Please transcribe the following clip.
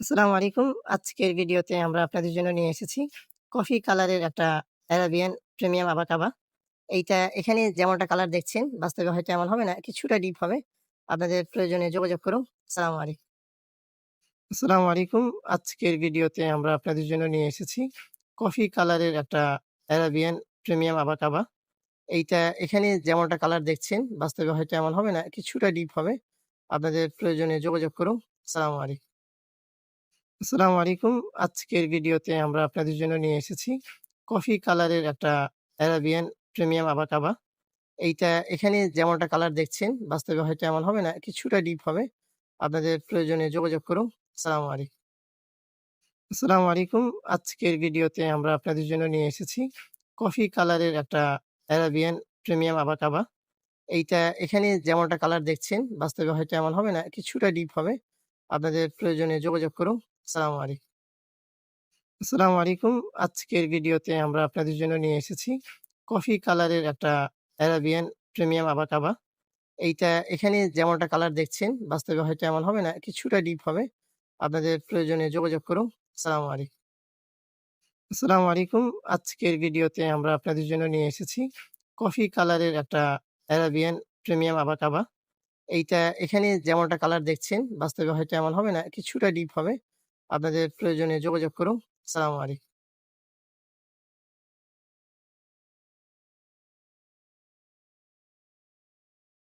আসসালামু আলাইকুম। আজকের ভিডিওতে আমরা আপনাদের জন্য নিয়ে এসেছি কফি কালারের একটা অ্যারাবিয়ান প্রিমিয়াম আবাকাবা। এইটা এখানে যেমনটা কালার দেখছেন বাস্তবে হয়তো এমন হবে না, কিছুটা ডিপ হবে। আপনাদের প্রয়োজনে যোগাযোগ করুন। আসসালামু আলাইকুম। আসসালামু আলাইকুম। আজকের ভিডিওতে আমরা আপনাদের জন্য নিয়ে এসেছি কফি কালারের একটা অ্যারাবিয়ান প্রিমিয়াম আবাকাবা। এইটা এখানে যেমনটা কালার দেখছেন বাস্তবে হয়তো এমন হবে না, কিছুটা ডিপ হবে। আপনাদের প্রয়োজনে যোগাযোগ করুন। আসসালামু আলাইকুম। আসসালামু আলাইকুম। আজকের ভিডিওতে আমরা আপনাদের জন্য নিয়ে এসেছি কফি কালারের একটা অ্যারাবিয়ান প্রিমিয়াম আবাকাবা। এইটা এখানে যেমনটা কালার দেখছেন বাস্তবে হয়তো এমন হবে না, কিছুটা ডিপ হবে। আপনাদের প্রয়োজনে যোগাযোগ করুন। আসসালামু আলাইকুম। আসসালামু আলাইকুম। আজকের ভিডিওতে আমরা আপনাদের জন্য নিয়ে এসেছি কফি কালারের একটা অ্যারাবিয়ান প্রিমিয়াম আবাকাবা। এইটা এখানে যেমনটা কালার দেখছেন বাস্তবে হয়তো এমন হবে না, কিছুটা ডিপ হবে। আপনাদের প্রয়োজনে যোগাযোগ করুন। আলাইকুম। আসসালামু আলাইকুম। আজকের ভিডিওতে আমরা আপনাদের জন্য নিয়ে এসেছি কফি কালারের একটা অ্যারাবিয়ান প্রিমিয়াম আবাকাবা। এইটা এখানে যেমনটা কালার দেখছেন বাস্তবে হয়তো এমন হবে না, কিছুটা ডিপ হবে। আপনাদের প্রয়োজনে যোগাযোগ করুন। আসসালামু আলাইকুম। আসসালামু আলাইকুম। আজকের ভিডিওতে আমরা আপনাদের জন্য নিয়ে এসেছি কফি কালারের একটা অ্যারাবিয়ান প্রিমিয়াম আবাকাবা। এইটা এখানে যেমনটা কালার দেখছেন বাস্তবে হয়তো এমন হবে না, কিছুটা ডিপ হবে। আপনাদের প্রয়োজনে যোগাযোগ করুন। আসসালামু আলাইকুম।